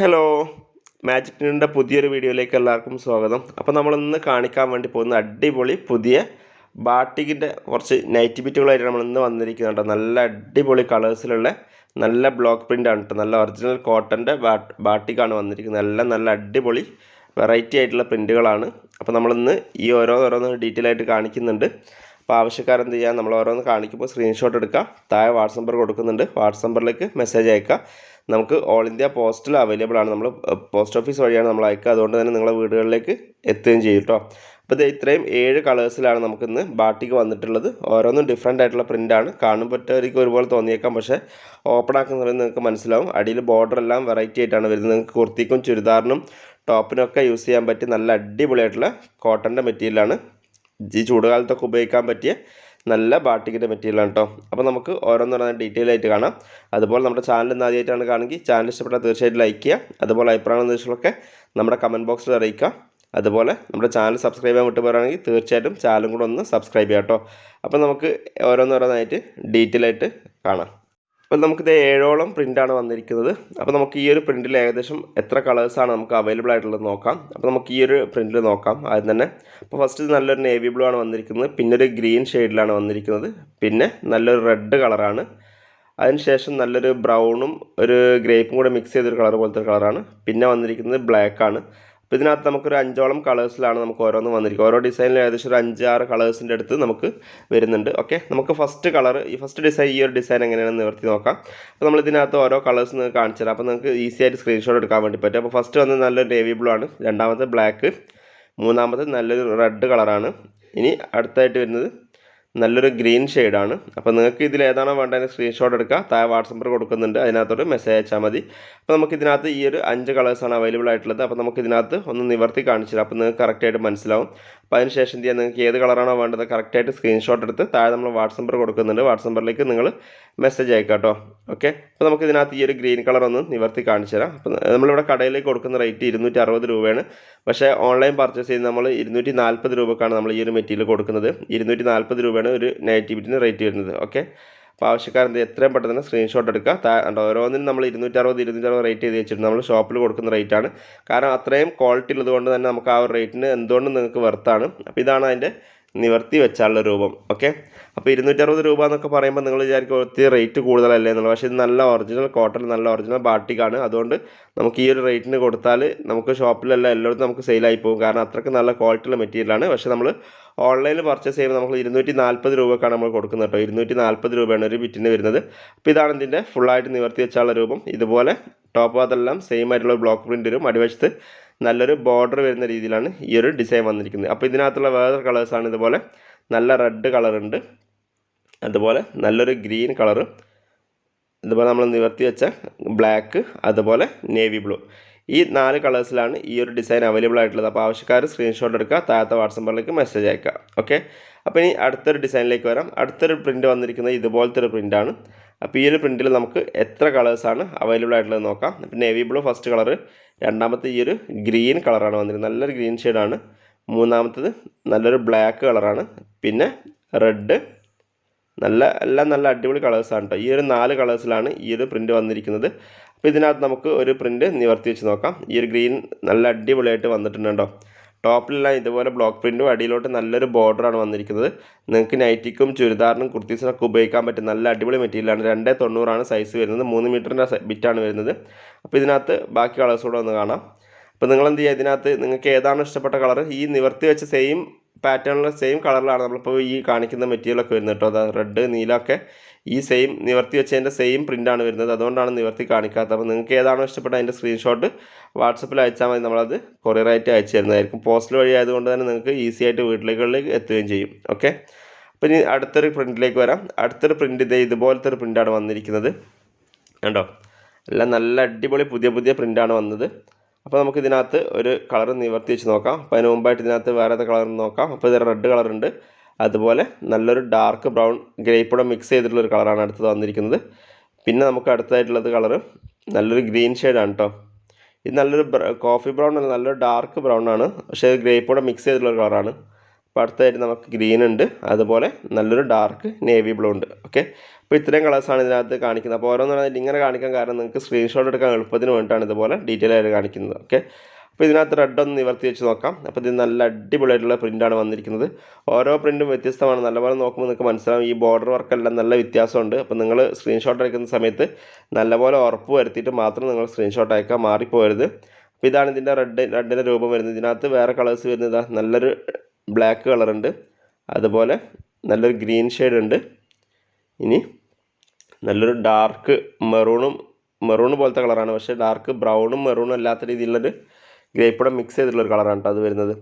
Hello magic നിന്റെ പുതിയൊരു വീഡിയോയിലേക്ക് എല്ലാവർക്കും സ്വാഗതം. അപ്പോൾ നമ്മൾ ഇന്ന് കാണിക്കാൻ വേണ്ടി പോകുന്ന അടിപൊളി പുതിയ ബാട്ടിക്കിന്റെ കുറച്ച് നൈറ്റ് ബിറ്റുകളായിട്ട് നമ്മൾ ഇന്ന് വന്നിരിക്കുന്നുണ്ട് നല്ല അടിപൊളി കളേഴ്സിലുള്ള നല്ല ബ്ലോക്ക് പ്രിന്റ് ആണ് കേട്ടോ. നല്ല ഒറിജിനൽ കോട്ടന്റെ ബാട്ടിക്കാണ് വന്നിരിക്കുന്നത്. നല്ല നല്ല അടിപൊളി വെറൈറ്റി ആയിട്ടുള്ള പ്രിന്റുകളാണ് അപ്പോൾ നമ്മളിന്ന് ഈ ഓരോന്നോരോന്ന് ഡീറ്റെയിൽ ആയിട്ട് കാണിക്കുന്നുണ്ട്. അപ്പോൾ ആവശ്യക്കാരെന്ത് ചെയ്യുക നമ്മൾ ഓരോന്ന് കാണിക്കുമ്പോൾ സ്ക്രീൻഷോട്ട് എടുക്കുക താഴെ വാട്സപ്പ് നമ്പർ കൊടുക്കുന്നുണ്ട്. വാട്സപ്പ് നമ്പറിലേക്ക് മെസ്സേജ് അയക്കുക നമുക്ക് ഓൾ ഇന്ത്യ പോസ്റ്റിൽ അവൈലബിൾ ആണ്. നമ്മൾ പോസ്റ്റ് ഓഫീസ് വഴിയാണ് നമ്മൾ അയക്കുക. അതുകൊണ്ട് തന്നെ നിങ്ങളെ വീടുകളിലേക്ക് എത്തുകയും ചെയ്യും കേട്ടോ അപ്പോൾ ഇത് ഇത്രയും ഏഴ് കളേഴ്സിലാണ് നമുക്കിന്ന് ബാട്ടിക്ക് വന്നിട്ടുള്ളത്. ഓരോന്നും ഡിഫറെന്റ് ആയിട്ടുള്ള പ്രിന്റാണ് കാണുമ്പോഴത്തേക്ക് ഒരുപോലെ തോന്നിയേക്കാം. പക്ഷേ ഓപ്പൺ ആക്കുന്ന സമയത്ത് നിങ്ങൾക്ക് മനസ്സിലാവും. അടിയിൽ ബോർഡർ എല്ലാം വെറൈറ്റി ആയിട്ടാണ് വരുന്നത്. നിങ്ങൾക്ക് കുർത്തിക്കും ചുരിദാറിനും ടോപ്പിനൊക്കെ യൂസ് ചെയ്യാൻ പറ്റിയ നല്ല അടിപൊളിയായിട്ടുള്ള കോട്ടന്റെ മെറ്റീരിയലാണ് ഈ ചൂടുകാലത്തൊക്കെ ഉപയോഗിക്കാൻ പറ്റിയ നല്ല ബാട്ടിക്കിന്റെ മെറ്റീരിയലാണ് കേട്ടോ അപ്പോൾ നമുക്ക് ഓരോന്നോരോന്ന് ഡീറ്റെയിൽ ആയിട്ട് കാണാം. അതുപോലെ നമ്മുടെ ചാനൽ ഇന്ന് ആദ്യമായിട്ടാണ് കാണുമെങ്കിൽ ചാനൽ ഇഷ്ടപ്പെട്ടാൽ തീർച്ചയായിട്ടും ലൈക്ക് ചെയ്യുക. അതുപോലെ അഭിപ്രായം നിർദ്ദേശങ്ങളൊക്കെ നമ്മുടെ കമന്റ് ബോക്സിൽ അറിയിക്കുക. അതുപോലെ നമ്മുടെ ചാനൽ സബ്സ്ക്രൈബ് ചെയ്യാൻ വിട്ടു പറയുകയാണെങ്കിൽ തീർച്ചയായിട്ടും ചാനലും കൂടെ ഒന്ന് സബ്സ്ക്രൈബ് ചെയ്യാം കേട്ടോ അപ്പോൾ നമുക്ക് ഓരോന്നോരോന്നായിട്ട് ഡീറ്റെയിൽ ആയിട്ട് കാണാം. അപ്പോൾ നമുക്കിത് ഏഴോളം പ്രിന്റാണ് വന്നിരിക്കുന്നത്. അപ്പോൾ നമുക്ക് ഈ ഒരു പ്രിന്റിൽ ഏകദേശം എത്ര കളേഴ്സാണ് നമുക്ക് അവൈലബിൾ ആയിട്ടുള്ളത് നോക്കാം. അപ്പോൾ നമുക്ക് ഈ ഒരു പ്രിന്റിൽ നോക്കാം ആദ്യം തന്നെ. അപ്പോൾ ഫസ്റ്റ് നല്ലൊരു നേവി ബ്ലൂ ആണ് വന്നിരിക്കുന്നത്. പിന്നെ ഒരു ഗ്രീൻ ഷെയ്ഡിലാണ് വന്നിരിക്കുന്നത്. പിന്നെ നല്ലൊരു റെഡ് കളറാണ്. അതിനുശേഷം നല്ലൊരു ബ്രൗണും ഒരു ഗ്രേപ്പും കൂടെ മിക്സ് ചെയ്തൊരു കളർ പോലത്തെ കളറാണ്. പിന്നെ വന്നിരിക്കുന്നത് ബ്ലാക്ക് ആണ് അപ്പോൾ ഇതിനകത്ത് നമുക്കൊരു അഞ്ചോളം കളേഴ്സിലാണ് നമുക്ക് ഓരോന്ന് വന്നിരിക്കുക. ഓരോ ഡിസൈനിലും ഏകദേശം ഒരു അഞ്ചാറ് കളേഴ്സിന്റെ അടുത്ത് നമുക്ക് വരുന്നുണ്ട്. ഓക്കെ? നമുക്ക് ഫസ്റ്റ് കളർ ഈ ഫസ്റ്റ് ഡിസൈൻ ഈ ഒരു ഡിസൈൻ എങ്ങനെയാണെന്ന് നിവർത്തി നോക്കാം. അപ്പോൾ നമ്മൾ ഇതിനകത്ത് ഓരോ കളേഴ്സ് നിങ്ങൾക്ക് കാണിച്ചു തരാം. അപ്പോൾ നിങ്ങൾക്ക് ഈസി ആയിട്ട് സ്ക്രീൻഷോട്ട് എടുക്കാൻ വേണ്ടി പറ്റും. അപ്പോൾ ഫസ്റ്റ് വന്ന് നല്ലൊരു നേവി ബ്ലൂ ആണ്. രണ്ടാമത്തെ ബ്ലാക്ക്. മൂന്നാമത്തെ നല്ലൊരു റെഡ് കളറാണ്. ഇനി അടുത്തായിട്ട് വരുന്നത് നല്ലൊരു ഗ്രീൻ ഷെയ്ഡാണ്. അപ്പോൾ നിങ്ങൾക്ക് ഇതിൽ ഏതാണോ വേണ്ടത് സ്ക്രീൻഷോട്ട് എടുക്കുക താഴെ വാട്സപ്പ് കൊടുക്കുന്നുണ്ട്. അതിനകത്തോട്ട് മെസ്സേജ് അയച്ചാൽ മതി. അപ്പോൾ നമുക്ക് ഇതിനകത്ത് ഈ ഒരു അഞ്ച് കളേഴ്സാണ് അവൈലബിൾ ആയിട്ടുള്ളത്. അപ്പോൾ നമുക്ക് ഇതിനകത്ത് ഒന്ന് നിവർത്തി കാണിച്ചു തരാം. അപ്പോൾ നിങ്ങൾക്ക് കറക്റ്റായിട്ട് മനസ്സിലാവും. അപ്പോൾ അതിന് ശേഷം എന്ത് ചെയ്യാം? നിങ്ങൾക്ക് ഏത് കളറാണോ വേണ്ടത് കറക്റ്റായിട്ട് സ്ക്രീൻഷോട്ട് എടുത്ത് താഴെ നമ്മൾ വാട്സപ്പ് നമ്പർ കൊടുക്കുന്നുണ്ട്. വാട്സപ്പ് നമ്പറിലേക്ക് നിങ്ങൾ മെസ്സേജ് അയക്കാം കേട്ടോ ഓക്കെ അപ്പോൾ നമുക്ക് ഇതിനകത്ത് ഈ ഒരു ഗ്രീൻ കളർ ഒന്ന് നിവർത്തി കാണിച്ചു തരാം. അപ്പോൾ നമ്മളിവിടെ കടയിലേക്ക് കൊടുക്കുന്ന റേറ്റ് ഇരുന്നൂറ്റി അറുപത് രൂപയാണ്. പക്ഷേ ഓൺലൈൻ പർച്ചേസ് ചെയ്ത് നമ്മൾ ഇരുന്നൂറ്റി നാൽപ്പത് രൂപക്കാണ് നമ്മൾ ഈ ഒരു മെറ്റീരിയൽ കൊടുക്കുന്നത്. ഇരുന്നൂറ്റി നാൽപ്പത് രൂപയാണ് ഒരു നെഗറ്റിവിറ്റിന് റേറ്റ് വരുന്നത്. ഓക്കെ അപ്പോൾ ആവശ്യക്കാരെന്ത് എത്രയും പെട്ടെന്ന് സ്ക്രീൻഷോട്ട് എടുക്കുക. കണ്ടോ ഓരോന്നിനും നമ്മൾ ഇരുന്നൂറ്റി അറുപത് ഇരുന്നൂറ്റി അറുപത് റേറ്റ് ചെയ്ത് വെച്ചിട്ടുണ്ട്. നമ്മൾ ഷോപ്പിൽ കൊടുക്കുന്ന റേറ്റ് ആണ്. കാരണം അത്രയും ക്വാളിറ്റി ഉള്ളതുകൊണ്ട് തന്നെ നമുക്ക് ആ ഒരു റേറ്റിന് എന്തുകൊണ്ടും നിങ്ങൾക്ക് വെർത്താണ് അപ്പോൾ ഇതാണ് അതിന്റെ നിവർത്തി വെച്ചാലുള്ള രൂപം ഓക്കെ അപ്പോൾ ഇരുന്നൂറ്ററുപത് രൂപ എന്നൊക്കെ പറയുമ്പോൾ നിങ്ങൾ വിചാരിക്കും ഒത്തിരി റേറ്റ് കൂടുതലല്ലേ എന്നുള്ളത്. പക്ഷേ ഇത് നല്ല ഒറിജിനൽ കോട്ടൺ നല്ല ഒറിജിനൽ ബാട്ടിക്കാണ് അതുകൊണ്ട് നമുക്ക് ഈ ഒരു റേറ്റിന് കൊടുത്താൽ നമുക്ക് ഷോപ്പിലല്ല എല്ലായിടത്തും നമുക്ക് സെയിലായി പോകും. കാരണം അത്രയ്ക്ക് നല്ല ക്വാളിറ്റിയുള്ള മെറ്റീരിയലാണ് പക്ഷേ നമ്മൾ ഓൺലൈനിൽ പർച്ചേസ് ചെയ്യുമ്പോൾ നമ്മൾ ഇരുന്നൂറ്റി നാൽപ്പത് രൂപക്കാണ് നമ്മൾ കൊടുക്കുന്നത് കേട്ടോ. ഇരുന്നൂറ്റി നാൽപ്പത് രൂപയാണ് ഒരു ബിറ്റിന് വരുന്നത്. അപ്പോൾ ഇതാണ് ഇതിന്റെ ഫുള്ളായിട്ട് നിവർത്തി വെച്ചാലുള്ള രൂപം. ഇതുപോലെ ടോപ്പ് അതെല്ലാം സെയിം ആയിട്ടുള്ള ബ്ലോക്ക് പ്രിന്റ് വരും. അടിവശത്ത് നല്ലൊരു ബോർഡർ വരുന്ന രീതിയിലാണ് ഈ ഒരു ഡിസൈൻ വന്നിരിക്കുന്നത്. അപ്പോൾ ഇതിനകത്തുള്ള വേറെ കളേഴ്സാണ് ഇതുപോലെ നല്ല റെഡ് കളറുണ്ട് അതുപോലെ നല്ലൊരു ഗ്രീൻ കളറ് ഇതുപോലെ നമ്മൾ നിവർത്തി വെച്ച ബ്ലാക്ക് അതുപോലെ നേവി ബ്ലൂ ഈ നാല് കളേഴ്സിലാണ് ഈ ഒരു ഡിസൈൻ അവൈലബിൾ ആയിട്ടുള്ളത്. അപ്പോൾ ആവശ്യക്കാർ സ്ക്രീൻഷോട്ട് എടുക്കുക താഴത്തെ വാട്സപ്പ് മെസ്സേജ് അയക്കുക. ഓക്കെ അപ്പോൾ ഇനി അടുത്തൊരു ഡിസൈനിലേക്ക് വരാം. അടുത്തൊരു പ്രിന്റ് വന്നിരിക്കുന്നത് ഇതുപോലത്തെ ഒരു പ്രിന്റാണ് അപ്പോൾ ഈ ഒരു പ്രിന്റിൽ നമുക്ക് എത്ര കളേഴ്സാണ് അവൈലബിൾ ആയിട്ടുള്ളത് നോക്കാം. അപ്പോൾ നേവി ബ്ലൂ ഫസ്റ്റ് കളർ രണ്ടാമത്തെ ഈ ഒരു ഗ്രീൻ കളറാണ് വന്നിരുന്നത് നല്ലൊരു ഗ്രീൻ ഷെയ്ഡാണ് മൂന്നാമത്തത് നല്ലൊരു ബ്ലാക്ക് കളറാണ് പിന്നെ റെഡ് നല്ല എല്ലാം നല്ല അടിപൊളി കളേഴ്സാണ് കേട്ടോ ഈ ഒരു നാല് കളേഴ്സിലാണ് ഈ ഒരു പ്രിന്റ് വന്നിരിക്കുന്നത്. അപ്പോൾ ഇതിനകത്ത് നമുക്ക് ഒരു പ്രിന്റ് നിവർത്തി വെച്ച് നോക്കാം. ഈ ഒരു ഗ്രീൻ നല്ല അടിപൊളിയായിട്ട് വന്നിട്ടുണ്ട് കേട്ടോ ടോപ്പിലെല്ലാം ഇതുപോലെ ബ്ലോക്ക് പ്രിന്റും അടിയിലോട്ട് നല്ലൊരു ബോർഡറാണ് വന്നിരിക്കുന്നത്. നിങ്ങൾക്ക് നൈറ്റിക്കും ചുരിദാറിനും കുർത്തീസിനൊക്കെ ഉപയോഗിക്കാൻ പറ്റും. നല്ല അടിപൊളി മെറ്റീരിയലാണ് രണ്ടേ തൊണ്ണൂറാണ് സൈസ് വരുന്നത്. മൂന്ന് മീറ്ററിന്റെ ബിറ്റാണ് വരുന്നത്. അപ്പോൾ ഇതിനകത്ത് ബാക്കി കളേഴ്സ് കൂടെ ഒന്ന് കാണാം. അപ്പോൾ നിങ്ങൾ എന്ത് ചെയ്യുക? ഇതിനകത്ത് നിങ്ങൾക്ക് ഏതാണ് ഇഷ്ടപ്പെട്ട കളർ ഈ നിവർത്തി വെച്ച സെയിം പാറ്റേണിലെ സെയിം കളറിലാണ് നമ്മളിപ്പോൾ ഈ കാണിക്കുന്ന മെറ്റീരിയലൊക്കെ വരുന്നത് കേട്ടോ. അതാ റെഡ് നീലമൊക്കെ ഈ സെയിം നിവർത്തി വെച്ചതിന്റെ സെയിം പ്രിന്റാണ് വരുന്നത്. അതുകൊണ്ടാണ് നിവർത്തി കാണിക്കാത്തത്. അപ്പോൾ നിങ്ങൾക്ക് ഏതാണോ ഇഷ്ടപ്പെട്ട അതിന്റെ സ്ക്രീൻഷോട്ട് വാട്സപ്പിൽ അയച്ചാൽ മതി. നമ്മളത് കൊറിയറായിട്ട് അയച്ചു തരുന്നതായിരിക്കും. പോസ്റ്റൽ വഴി ആയതുകൊണ്ട് തന്നെ നിങ്ങൾക്ക് ഈസി ആയിട്ട് വീട്ടിലേക്കുള്ളിലേക്ക് എത്തുകയും ചെയ്യും. ഓക്കെ അപ്പോൾ ഇനി അടുത്തൊരു പ്രിന്റിലേക്ക് വരാം. അടുത്തൊരു പ്രിന്റ് ഇതേ ഇതുപോലത്തെ ഒരു പ്രിന്റാണ് വന്നിരിക്കുന്നത്. കണ്ടോ? എല്ലാം നല്ല അടിപൊളി പുതിയ പുതിയ പ്രിന്റാണ് വന്നത്. അപ്പോൾ നമുക്ക് ഇതിനകത്ത് ഒരു കളർ നിവർത്തി വെച്ച് നോക്കാം. അപ്പോൾ അതിന് മുമ്പായിട്ട് ഇതിനകത്ത് വേറെ കളർ നോക്കാം. അപ്പോൾ ഇത് റെഡ് കളറുണ്ട് അതുപോലെ നല്ലൊരു ഡാർക്ക് ബ്രൗൺ ഗ്രേപ്പൂടെ മിക്സ് ചെയ്തിട്ടുള്ള ഒരു കളറാണ് അടുത്തത് വന്നിരിക്കുന്നത്. പിന്നെ നമുക്ക് അടുത്തതായിട്ടുള്ളത് കളറ് നല്ലൊരു ഗ്രീൻ ഷെയ്ഡാണ് കേട്ടോ ഇത് നല്ലൊരു കോഫി ബ്രൗൺ അല്ല നല്ലൊരു ഡാർക്ക് ബ്രൗൺ ആണ്. പക്ഷേ ഗ്രേപ്പൂടെ മിക്സ് ചെയ്തിട്ടുള്ള ഒരു കളറാണ് അപ്പോൾ അടുത്തായിട്ട് നമുക്ക് ഗ്രീൻ ഉണ്ട് അതുപോലെ നല്ലൊരു ഡാർക്ക് നേവി ബ്ലൂ ഉണ്ട്. ഓക്കെ അപ്പോൾ ഇത്രയും കളേഴ്സാണ് ഇതിനകത്ത് കാണിക്കുന്നത്. അപ്പോൾ ഓരോന്നാണ് ഇങ്ങനെ കാണിക്കാൻ കാരണം നിങ്ങൾക്ക് സ്ക്രീൻഷോട്ട് എടുക്കാൻ എളുപ്പത്തിന് വേണ്ടിയിട്ടാണ് ഇതുപോലെ ഡീറ്റെയിൽ ആയിട്ട് കാണിക്കുന്നത്. ഓക്കെ അപ്പോൾ ഇതിനകത്ത് റെഡ് ഒന്ന് നിവർത്തി വെച്ച് നോക്കാം. അപ്പോൾ ഇത് നല്ല അടിപൊളിയായിട്ടുള്ള പ്രിന്റാണ് വന്നിരിക്കുന്നത്. ഓരോ പ്രിന്റും വ്യത്യസ്തമാണ്. നല്ലപോലെ നോക്കുമ്പോൾ നിങ്ങൾക്ക് മനസ്സിലാവും ഈ ബോർഡർ വർക്കെല്ലാം നല്ല വ്യത്യാസമുണ്ട്. അപ്പോൾ നിങ്ങൾ സ്ക്രീൻഷോട്ട് അയക്കുന്ന സമയത്ത് നല്ലപോലെ ഉറപ്പ് വരുത്തിയിട്ട് മാത്രം നിങ്ങൾ സ്ക്രീൻഷോട്ട് അയക്കാൻ മാറിപ്പോരുത് അപ്പോൾ ഇതാണ് ഇതിന്റെ റെഡ് റെഡിന്റെ രൂപം വരുന്നത്. ഇതിനകത്ത് വേറെ കളേഴ്സ് വരുന്നത് നല്ലൊരു ബ്ലാക്ക് കളറുണ്ട് അതുപോലെ നല്ലൊരു ഗ്രീൻ ഷെയ്ഡ് ഉണ്ട്. ഇനി നല്ലൊരു ഡാർക്ക് മെറൂണും മെറൂൺ പോലത്തെ കളറാണ് പക്ഷേ ഡാർക്ക് ബ്രൗണും മെറൂണും അല്ലാത്ത രീതിയിലുള്ളൊരു ഗ്രേപ്പൂടെ മിക്സ് ചെയ്തിട്ടുള്ളൊരു കളറാണ് കേട്ടോ അത് വരുന്നത്.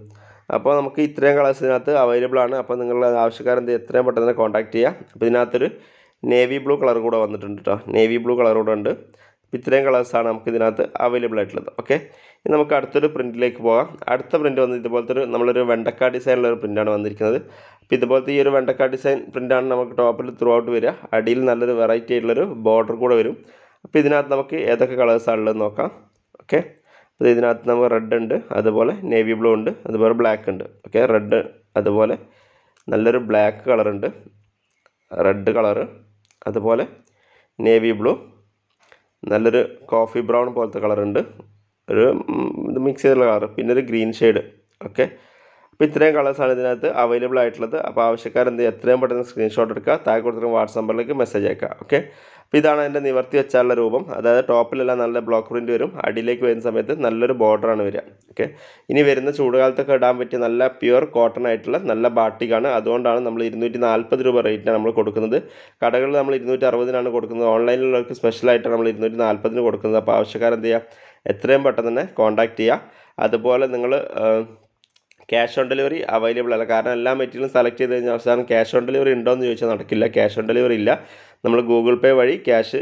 അപ്പോൾ നമുക്ക് ഇത്രയും കളേഴ്സ് ഇതിനകത്ത് അവൈലബിൾ ആണ്. അപ്പോൾ നിങ്ങൾ ആവശ്യക്കാരെന്ത് എത്രയും പെട്ടെന്ന് കോൺടാക്ട് ചെയ്യുക അപ്പോൾ ഇതിനകത്തൊരു നേവി ബ്ലൂ കളർ കൂടെ വന്നിട്ടുണ്ട് കേട്ടോ നേവി ബ്ലൂ കളർ കൂടെ ഉണ്ട്. അപ്പോൾ ഇത്രയും കളേഴ്സാണ് നമുക്ക് ഇതിനകത്ത് അവൈലബിൾ ആയിട്ടുള്ളത്. ഓക്കെ ഇനി നമുക്ക് അടുത്തൊരു പ്രിന്റിലേക്ക് പോകാം. അടുത്ത പ്രിന്റ് വന്ന് ഇതുപോലത്തെ ഒരു നമ്മളൊരു വെണ്ടക്ക ഡിസൈനുള്ള ഒരു പ്രിന്റാണ് വന്നിരിക്കുന്നത്. അപ്പോൾ ഇതുപോലത്തെ ഈ ഒരു വെണ്ടക്ക ഡിസൈൻ പ്രിന്റാണ് നമുക്ക് ടോപ്പിൽ ത്രൂ ഔട്ട് വരിക. അടിയിൽ നല്ലൊരു വെറൈറ്റി ആയിട്ടുള്ളൊരു ബോർഡർ കൂടെ വരും. അപ്പോൾ ഇതിനകത്ത് നമുക്ക് ഏതൊക്കെ കളേഴ്സാണ് ഉള്ളത് നോക്കാം. ഓക്കെ അപ്പോൾ ഇതിനകത്ത് നമുക്ക് റെഡ് ഉണ്ട് അതുപോലെ നേവി ബ്ലൂ ഉണ്ട് അതുപോലെ ബ്ലാക്ക് ഉണ്ട്. ഓക്കെ റെഡ് അതുപോലെ നല്ലൊരു ബ്ലാക്ക് കളറുണ്ട് റെഡ് കളറ് അതുപോലെ നേവി ബ്ലൂ നല്ലൊരു കോഫി ബ്രൗൺ പോലത്തെ കളറുണ്ട് ഒരു ഇത് മിക്സ് ചെയ്തുള്ള കളർ പിന്നെ ഒരു ഗ്രീൻ ഷെയ്ഡ് ഓക്കെ അപ്പോൾ ഇത്രയും കളേഴ്സാണ് ഇതിനകത്ത് അവൈലബിൾ ആയിട്ടുള്ളത്. അപ്പോൾ ആവശ്യക്കാരെന്ത്? എത്രയും പെട്ടെന്ന് സ്ക്രീൻഷോട്ട് എടുക്കുക താഴെ കൊടുത്തിട്ട് വാട്സാപ്പ് നമ്പറിലേക്ക് മെസ്സേജ് അയക്കുക. ഓക്കെ അപ്പോൾ ഇതാണ് അതിന്റെ നിവർത്തി വെച്ചാലുള്ള രൂപം. അതായത് ടോപ്പിലെല്ലാം നല്ല ബ്ലോക്ക് പ്രിന്റ് വരും. അടിയിലേക്ക് വരുന്ന സമയത്ത് നല്ലൊരു ബോർഡറാണ് വരിക. ഓക്കെ. ഇനി വരുന്ന ചൂടുകാലത്തൊക്കെ ഇടാൻ പറ്റിയ നല്ല പ്യുവർ കോട്ടൺ ആയിട്ടുള്ള നല്ല ബാട്ടിക്കാണ് അതുകൊണ്ടാണ് നമ്മൾ ഇരുന്നൂറ്റി നാൽപ്പത് രൂപ റേറ്റിനാണ് നമ്മൾ കൊടുക്കുന്നത്. കടകളിൽ നമ്മൾ ഇരുന്നൂറ്റി അറുപതിനാണ് കൊടുക്കുന്നത്. ഓൺലൈനിലുള്ളവർക്ക് സ്പെഷ്യലായിട്ടാണ് നമ്മൾ ഇരുന്നൂറ്റി നാൽപ്പതിന് കൊടുക്കുന്നത്. അപ്പോൾ ആവശ്യക്കാരെന്ത് ചെയ്യുക? എത്രയും പെട്ടെന്ന് തന്നെ കോൺടാക്ട് ചെയ്യുക. അതുപോലെ നിങ്ങൾ ക്യാഷ് ഓൺ ഡെലിവറി അവൈലബിൾ അല്ല. കാരണം എല്ലാ മെറ്റീരിയലും സെലക്ട് ചെയ്ത് കഴിഞ്ഞാൽ അവസാനം ക്യാഷ് ഓൺ ഡെലിവറി ഉണ്ടോ എന്ന് ചോദിച്ചാൽ നടക്കില്ല. ക്യാഷ് ഓൺ ഡെലിവറി ഇല്ല. നമ്മൾ ഗൂഗിൾ പേ വഴി ക്യാഷ്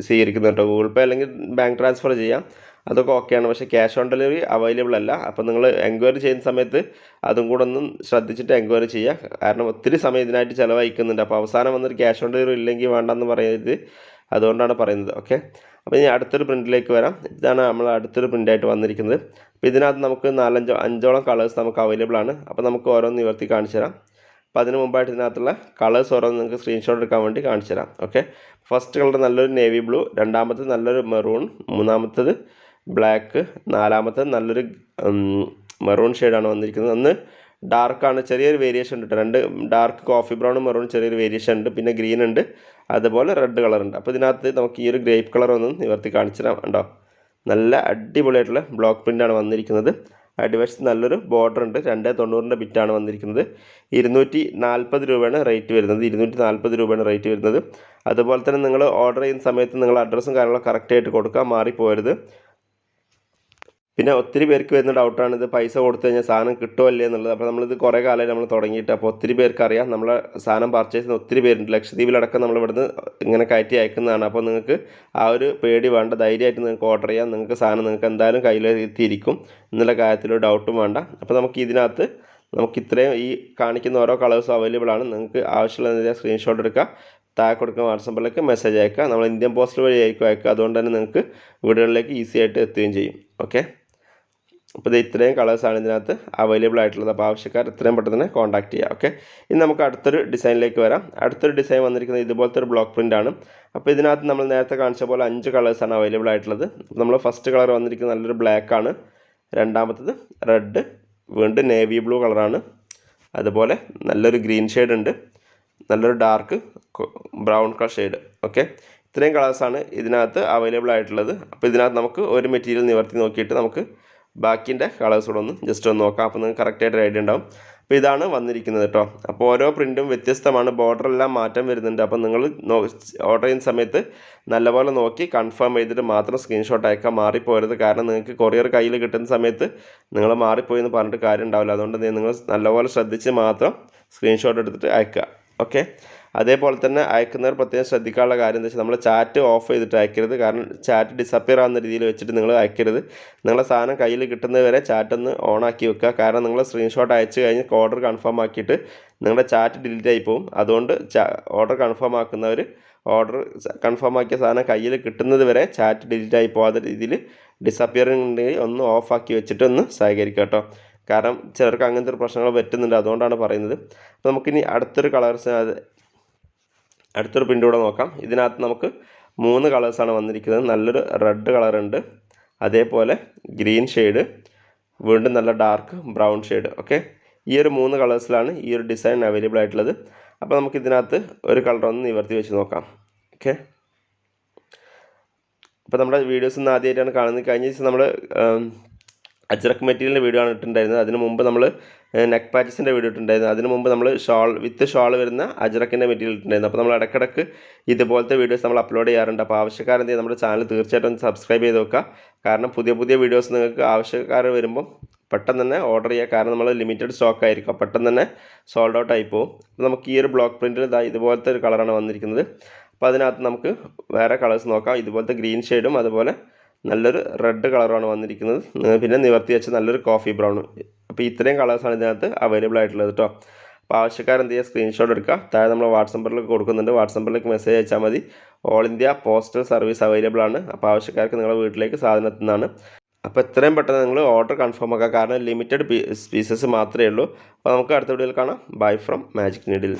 സ്വീകരിക്കുന്നു കേട്ടോ. ഗൂഗിൾ പേ അല്ലെങ്കിൽ ബാങ്ക് ട്രാൻസ്ഫർ ചെയ്യാം. അതൊക്കെ ഓക്കെയാണ്. പക്ഷേ ക്യാഷ് ഓൺ ഡെലിവറി അവൈലബിൾ അല്ല. അപ്പോൾ നിങ്ങൾ എൻക്വയറി ചെയ്യുന്ന സമയത്ത് അതും കൂടെ ഒന്നും ശ്രദ്ധിച്ചിട്ട് എൻക്വയറി ചെയ്യുക. കാരണം ഒത്തിരി സമയം ഇതിനായിട്ട് ചിലവഴിക്കുന്നുണ്ട്. അപ്പോൾ അവസാനം വന്നൊരു ക്യാഷ് ഓൺ ഡെലിവറി ഇല്ലെങ്കിൽ വേണ്ടെന്ന് പറയരുത്. അതുകൊണ്ടാണ് പറയുന്നത്. ഓക്കെ അപ്പോൾ ഇനി അടുത്തൊരു പ്രിന്റിലേക്ക് വരാം. ഇതാണ് നമ്മൾ അടുത്തൊരു പ്രിന്റായിട്ട് വന്നിരിക്കുന്നത്. അപ്പോൾ ഇതിനകത്ത് നമുക്ക് നാലഞ്ചോ അഞ്ചോളം കളേഴ്സ് നമുക്ക് അവൈലബിൾ ആണ്. അപ്പോൾ നമുക്ക് ഓരോന്ന് നിവർത്തി കാണിച്ചു തരാം. അപ്പോൾ അതിന് മുമ്പായിട്ട് ഇതിനകത്തുള്ള കളേഴ്സ് ഓരോന്ന് നിങ്ങൾക്ക് സ്ക്രീൻഷോട്ട് എടുക്കാൻ വേണ്ടി കാണിച്ചു തരാം. ഓക്കെ ഫസ്റ്റ് കളർ നല്ലൊരു നേവി ബ്ലൂ രണ്ടാമത്തത് നല്ലൊരു മെറൂൺ മൂന്നാമത്തത് ബ്ലാക്ക് നാലാമത്തത് നല്ലൊരു മെറൂൺ ഷെയ്ഡാണ് വന്നിരിക്കുന്നത്. ഒന്ന് ഡാർക്കാണ് ചെറിയൊരു വേരിയേഷൻ ഉണ്ട് രണ്ട് ഡാർക്ക് കോഫി ബ്രൗണും മെറൂണും ചെറിയൊരു വേരിയേഷൻ ഉണ്ട്. പിന്നെ ഗ്രീൻ ഉണ്ട്. അതുപോലെ റെഡ് കളർ ഉണ്ട്. അപ്പോൾ ഇതിനകത്ത് നമുക്ക് ഈ ഒരു ഗ്രേപ്പ് കളർ ഒന്ന് നിവർത്തി കാണിച്ചു തരാം ഉണ്ടോ നല്ല അടിപൊളിയായിട്ടുള്ള ബ്ലോക്ക് പ്രിന്റാണ് വന്നിരിക്കുന്നത്. അടിവശത്ത് നല്ലൊരു ബോർഡർ ഉണ്ട്. രണ്ട് തൊണ്ണൂറിന്റെ ബിറ്റാണ് വന്നിരിക്കുന്നത്. ഇരുന്നൂറ്റി നാൽപ്പത് രൂപയാണ് റേറ്റ് വരുന്നത്. ഇരുന്നൂറ്റി നാൽപ്പത് രൂപയാണ് റേറ്റ് വരുന്നത്. അതുപോലെ തന്നെ നിങ്ങൾ ഓർഡർ ചെയ്യുന്ന സമയത്ത് നിങ്ങൾ അഡ്രസ്സും കാര്യങ്ങളൊക്കെ കറക്റ്റായിട്ട് കൊടുക്കുക മാറിപ്പോരുത് പിന്നെ ഒത്തിരി പേർക്ക് വരുന്ന ഡൗട്ടാണ് ഇത് പൈസ കൊടുത്തു കഴിഞ്ഞാൽ സാധനം കിട്ടുമോ അല്ലേ എന്നുള്ളത്. അപ്പോൾ നമ്മളിത് കുറേ കാലമായി നമ്മൾ തുടങ്ങിയിട്ട് അപ്പോൾ ഒത്തിരി പേർക്ക് അറിയാം. നമ്മളെ സാധനം പർച്ചേസ് ചെയ്യുന്ന ഒത്തിരി പേരുണ്ട്. ലക്ഷദ്വീപിലടക്കം നമ്മൾ ഇവിടുന്ന് ഇങ്ങനെ കയറ്റി അയക്കുന്നതാണ്. അപ്പോൾ നിങ്ങൾക്ക് ആ ഒരു പേടി വേണ്ട ധൈര്യമായിട്ട് നിങ്ങൾക്ക് ഓർഡർ ചെയ്യാം. നിങ്ങൾക്ക് സാധനം നിങ്ങൾക്ക് എന്തായാലും കയ്യിൽ എത്തിയിരിക്കും. എന്നുള്ള കാര്യത്തിലൊരു ഡൗട്ടും വേണ്ട. അപ്പോൾ നമുക്ക് ഇതിനകത്ത് നമുക്ക് ഇത്രയും ഈ കാണിക്കുന്ന ഓരോ കളേഴ്സും അവൈലബിൾ ആണ്. നിങ്ങൾക്ക് ആവശ്യമുള്ള സ്ക്രീൻഷോട്ട് എടുക്കുക. താഴെ കൊടുക്കുന്ന വാട്സപ്പിലേക്ക് മെസ്സേജ് അയക്കുക. നമ്മൾ ഇന്ത്യൻ പോസ്റ്റ് വഴി അയക്കുക അയക്കുക. അതുകൊണ്ട് തന്നെ നിങ്ങൾക്ക് വീടുകളിലേക്ക് ഈസി ആയിട്ട് എത്തുകയും ചെയ്യും. ഓക്കെ അപ്പോൾ ഇത് ഇത്രയും കളേഴ്സാണ് ഇതിനകത്ത് അവൈലബിൾ ആയിട്ടുള്ളത്. അപ്പോൾ ആവശ്യക്കാർ എത്രയും പെട്ടെന്ന് തന്നെ കോൺടാക്ട് ചെയ്യുക ഓക്കെ ഇനി നമുക്ക് അടുത്തൊരു ഡിസൈനിലേക്ക് വരാം. അടുത്തൊരു ഡിസൈൻ വന്നിരിക്കുന്നത് ഇതുപോലത്തെ ഒരു ബ്ലോക്ക് പ്രിന്റ് ആണ്. അപ്പോൾ ഇതിനകത്ത് നമ്മൾ നേരത്തെ കാണിച്ച പോലെ അഞ്ച് കളേഴ്സാണ് അവൈലബിൾ ആയിട്ടുള്ളത്. നമ്മൾ ഫസ്റ്റ് കളർ വന്നിരിക്കുന്നത് നല്ലൊരു ബ്ലാക്ക് ആണ്. രണ്ടാമത്തത് റെഡ് വീണ്ടും നേവി ബ്ലൂ കളറാണ് അതുപോലെ നല്ലൊരു ഗ്രീൻ ഷെയ്ഡ് ഉണ്ട്. നല്ലൊരു dark brown colour shade okay ഇത്രയും കളേഴ്സാണ് ഇതിനകത്ത് അവൈലബിൾ ആയിട്ടുള്ളത്. അപ്പോൾ ഇതിനകത്ത് നമുക്ക് ഒരു മെറ്റീരിയൽ നിവർത്തി നോക്കിയിട്ട് നമുക്ക് ബാക്കിന്റെ കളേഴ്സ് കൂടെ ഒന്ന് ജസ്റ്റ് ഒന്ന് നോക്കാം. അപ്പോൾ നിങ്ങൾക്ക് കറക്റ്റായിട്ട് ഐഡിയ ഉണ്ടാവും. അപ്പോൾ ഇതാണ് വന്നിരിക്കുന്നത് കേട്ടോ. അപ്പോൾ ഓരോ പ്രിന്റും വ്യത്യസ്തമാണ്. ബോർഡർ എല്ലാം മാറ്റം വരുന്നുണ്ട്. അപ്പോൾ നിങ്ങൾ ഓർഡർ ചെയ്യുന്ന സമയത്ത് നല്ലപോലെ നോക്കി കൺഫേം ചെയ്തിട്ട് മാത്രം സ്ക്രീൻഷോട്ട് അയക്കാൻ മാറിപ്പോരുത്. കാരണം നിങ്ങൾക്ക് കൊറിയർ കയ്യിൽ കിട്ടുന്ന സമയത്ത് നിങ്ങൾ മാറിപ്പോയി എന്ന് പറഞ്ഞിട്ട് കാര്യം ഉണ്ടാവില്ല അതുകൊണ്ട് നിങ്ങൾ നല്ലപോലെ ശ്രദ്ധിച്ച് മാത്രം സ്ക്രീൻഷോട്ട് എടുത്തിട്ട് അയക്കുക. ഓക്കെ? അതേപോലെ തന്നെ അയക്കുന്നവർ പ്രത്യേകം ശ്രദ്ധിക്കാനുള്ള കാര്യം എന്താ വെച്ചാൽ നമ്മൾ ചാറ്റ് ഓഫ് ചെയ്തിട്ട് അയക്കരുത്. കാരണം ചാറ്റ് ഡിസപ്പിയർ ആവുന്ന രീതിയിൽ വെച്ചിട്ട് നിങ്ങൾ അയക്കരുത്. നിങ്ങളെ സാധനം കയ്യിൽ കിട്ടുന്നത് വരെ ചാറ്റ് ഒന്ന് ഓൺ ആക്കി വെക്കുക. കാരണം നിങ്ങൾ സ്ക്രീൻഷോട്ട് അയച്ചു കഴിഞ്ഞ് ഓർഡർ കൺഫേം ആക്കിയിട്ട് നിങ്ങളുടെ ചാറ്റ് ഡിലീറ്റ് ആയി പോകും അതുകൊണ്ട് ഓർഡർ കൺഫേം ആക്കുന്നവർ ഓർഡർ കൺഫേം ആക്കിയ സാധനം കയ്യിൽ കിട്ടുന്നത് വരെ ചാറ്റ് ഡിലീറ്റ് ആയി പോകാത്ത രീതിയിൽ ഡിസപ്പിയറിംഗ് ഉണ്ടെങ്കിൽ ഒന്ന് ഓഫാക്കി വെച്ചിട്ട് ഒന്ന് സഹകരിക്കാം കേട്ടോ. കാരണം ചിലർക്ക് അങ്ങനത്തെ ഒരു പ്രശ്നങ്ങൾ പറ്റുന്നുണ്ട് അതുകൊണ്ടാണ് പറയുന്നത്. അപ്പോൾ നമുക്കിനി അടുത്തൊരു കളേഴ്സ് അടുത്തൊരു പ്രിന്റ് കൂടെ നോക്കാം. ഇതിനകത്ത് നമുക്ക് മൂന്ന് കളേഴ്സാണ് വന്നിരിക്കുന്നത്. നല്ലൊരു റെഡ് കളറുണ്ട് അതേപോലെ ഗ്രീൻ ഷെയ്ഡ് വീണ്ടും നല്ല ഡാർക്ക് ബ്രൗൺ ഷെയ്ഡ് ഓക്കെ ഈ ഒരു മൂന്ന് കളേഴ്സിലാണ് ഈ ഒരു ഡിസൈൻ അവൈലബിൾ ആയിട്ടുള്ളത്. അപ്പോൾ നമുക്ക് ഇതിനകത്ത് ഒരു കളർ ഒന്ന് നിവർത്തി വെച്ച് നോക്കാം. ഓക്കെ അപ്പോൾ നമ്മുടെ വീഡിയോസ് ഒന്ന് ആദ്യമായിട്ടാണ് കാണുന്നത്. കഴിഞ്ഞ ദിവസം നമ്മൾ അജ്രക് മെറ്റീരിയലിന്റെ വീഡിയോ ആണ് ഇട്ടിട്ടുണ്ടായിരുന്നത് അതിന് മുമ്പ് നമ്മൾ നെക്ക് പാച്ചസിന്റെ വീഡിയോ ഇട്ടിട്ടുണ്ടായിരുന്നു. അതിന് മുമ്പ് നമ്മൾ ഷാൾ വിത്ത് ഷാൾ വരുന്ന അജ്രക്കിന്റെ മെറ്റീരിയൽ ഇട്ടിട്ടുണ്ടായിരുന്നു. അപ്പോൾ നമ്മൾ ഇടയ്ക്കിടയ്ക്ക് ഇതുപോലത്തെ വീഡിയോസ് നമ്മൾ അപ്ലോഡ് ചെയ്യാറുണ്ട്. അപ്പോൾ ആവശ്യക്കാരെന്ത് നമ്മുടെ ചാനൽ തീർച്ചയായിട്ടും ഒന്ന് സബ്സ്ക്രൈബ് ചെയ്ത് വെക്കുക. കാരണം പുതിയ പുതിയ വീഡിയോസ് നിങ്ങൾക്ക് ആവശ്യക്കാർ വരുമ്പം പെട്ടെന്ന് തന്നെ ഓർഡർ ചെയ്യുക. കാരണം നമ്മൾ ലിമിറ്റഡ് സ്റ്റോക്ക് ആയിരിക്കും. പെട്ടെന്ന് തന്നെ സോൾഡ് ഔട്ട് ആയി പോകും നമുക്ക് ഈ ഒരു ബ്ലോക്ക് പ്രിന്റിൽ ഇതാ ഇതുപോലത്തെ ഒരു കളറാണ് വന്നിരിക്കുന്നത്. അപ്പോൾ അതിനകത്ത് നമുക്ക് വേറെ കളേഴ്സ് നോക്കാം. ഇതുപോലത്തെ ഗ്രീൻ ഷെയ്ഡും അതുപോലെ നല്ലൊരു റെഡ് കളറാണ് വന്നിരിക്കുന്നത്. പിന്നെ നിവർത്തി വെച്ച നല്ലൊരു കോഫി ബ്രൗൺ അപ്പോൾ ഇത്രയും കളേഴ്സാണ് ഇതിനകത്ത് അവൈലബിൾ ആയിട്ടുള്ളത് കേട്ടോ അപ്പോൾ ആവശ്യക്കാരൻ എന്ത് ചെയ്യുക സ്ക്രീൻഷോട്ട് എടുക്കുക താഴെ നമ്മൾ വാട്സപ്പ് നമ്പറിലേക്ക് കൊടുക്കുന്നുണ്ട് വാട്സപ്പ് നമ്പറിലേക്ക് മെസ്സേജ് അയച്ചാൽ മതി. All India postal service available ആണ്. അപ്പോൾ ആവശ്യക്കാർക്ക് നിങ്ങളുടെ വീട്ടിലേക്ക് സാധനം എത്തുന്നതാണ്. അപ്പോൾ എത്രയും പെട്ടെന്ന് നിങ്ങൾ ഓർഡർ കൺഫേം ആക്കുക കാരണം ലിമിറ്റഡ് പീസസ് മാത്രമേ ഉള്ളൂ. അപ്പോൾ നമുക്ക് അടുത്ത വീഡിയോയിൽ കാണാം. Bye from magic needle